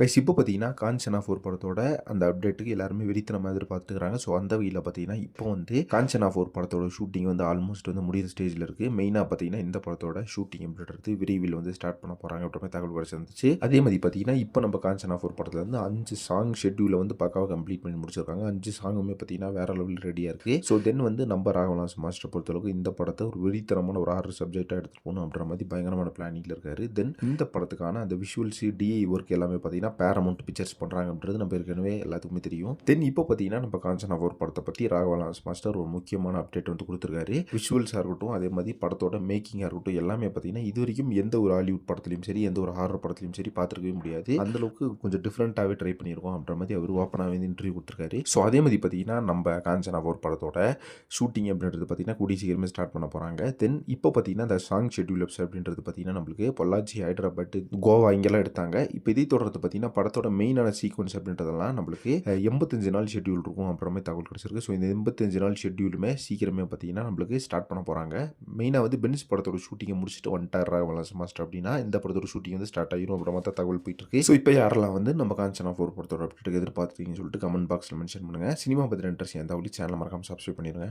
Guys இப்போ பார்த்தீங்கன்னா Kanchana four படத்தோட அந்த அப்டேட்டுக்கு எல்லாருமே வெறித்தனமாக எதிர்பார்த்துக்கிறாங்க. ஸோ அந்த வகையில் பார்த்தீங்கன்னா இப்போ வந்து காஞ்சனா ஃபோர் படத்தோட ஷூட்டிங் வந்து ஆல்மோஸ்ட் வந்து முடிகிற ஸ்டேஜில் இருக்குது மெயினாக பார்த்தீங்கன்னா இந்த படத்தோட ஷூட்டிங் அப்படின்றது விரைவில் வந்து ஸ்டார்ட் பண்ண போகிறாங்க அப்படின்ற தகவல் கிடச்சிருந்துச்சு அதே மாதிரி பார்த்தீங்கன்னா இப்போ நம்ம காஞ்சனா ஃபோர் படத்தில் வந்து அஞ்சு சாங் ஷெட்யூலை வந்து பக்காவாக கம்ப்ளீட் பண்ணி முடிச்சிருக்காங்க. அஞ்சு சாங்குமே பார்த்தீங்கன்னா வேற லெவலில் ரெடியாக இருக்குது ஸோ தென் வந்து நம்ம ராகவலாஸ் மாஸ்டர் பொறுத்தளவுக்கு இந்த படத்தை ஒரு வெறித்தனமான ஒரு ஆறு சப்ஜெக்டாக எடுத்துகிட்டு போகணும் அப்படின்ற மாதிரி பயங்கரமான பிளானிங்கில் இருக்காரு. தென் இந்த படத்துக்கான அந்த விஷுவல்ஸ் டிஐ ஒர்க் எல்லாமே பார்த்தீங்கன்னா பேரமௌண்ட் பிக்சர்ஸ் பண்ணுறாங்கன்றது நம்ம ஏற்கனவே எல்லாத்துக்குமே தெரியும். தென் இப்போ பார்த்தீங்கன்னா நம்ம காஞ்சனா அவர் படத்தை பற்றி ராகவலாஸ் மாஸ்டர் ஒரு முக்கியமான அப்டேட் வந்து கொடுத்துருக்காரு. விஷுவல்ஸாக இருக்கட்டும் அதே மாதிரி படத்தோட மேக்கிங்காக இருக்கட்டும் எல்லாமே பார்த்தீங்கன்னா இது வரைக்கும் எந்த ஒரு ஹாலிவுட் படத்துலையும் சரி எந்த ஒரு ஹாரர் படத்துலையும் சரி பார்த்துருக்கவே முடியாது. அந்தளவுக்கு கொஞ்சம் டிஃப்ரெண்ட்டாகவே ட்ரை பண்ணியிருக்கோம் அப்படின்ற மாதிரி அவர் ஓப்பனாக வந்து இன்டர்வியூ கொடுத்துருக்காரு. ஸோ அதே மாதிரி பார்த்தீங்கன்னா நம்ம காஞ்சனா அவர் படத்தோட ஷூட்டிங் அப்படின்றது பார்த்தீங்கன்னா கூடிய சீக்கிரமே ஸ்டார்ட் பண்ண போகிறாங்க தென் இப்போ பார்த்தீங்கன்னா அந்த சாங் ஷெட்யூல் அப்ஸ் அப்படின்றது பார்த்தீங்கன்னா நம்மளுக்கு பொள்ளாச்சி ஹைதராபாத் கோவா இங்கெல்லாம் எடுத்தாங்க. இப்போ இதை தொடர்ந்து பார்த்தீங்கன்னா படத்தோட மெயினான சீக்வன்ஸ் அப்படின்றதெல்லாம் நம்மளுக்கு எண்பத்தஞ்சு நாள் ஷெட்யூல் இருக்கும். அப்புறமே தகவல் கிடச்சிருக்கு. ஸோ இந்த எண்பத்தஞ்சு நாள் ஷெட்யூலுமே சீக்கிரமே பார்த்தீங்கன்னா நம்மளுக்கு ஸ்டார்ட் பண்ண போகிறாங்க மெயினாக வந்து பென்ஸ் படத்தோட ஷூட்டிங்கை முடிச்சுட்டு வந்துட்டார் வலாஸ் மாஸ்டர் அப்படின்னா இந்த படத்தோட ஷூட்டிங் வந்து ஸ்டார்ட் ஆகிரும் அப்புறமா தான் தகவல் போயிட்டு இருக்கு. ஸோ இப்போ யாரெல்லாம் வந்து நம்ம காஞ்சனா ஃபோர் படத்தோட அப்டேட் எதிர்பார்த்துருக்கீங்கன்னு சொல்லிட்டு கமெண்ட் பாக்ஸில் மென்ஷன் பண்ணுங்கள் சினிமா பற்றி இன்ட்ரெஸ்ட் எந்த தகவலையும் சேனல் மறக்காமல் சப்ஸ்கிரைப் பண்ணிடுங்க.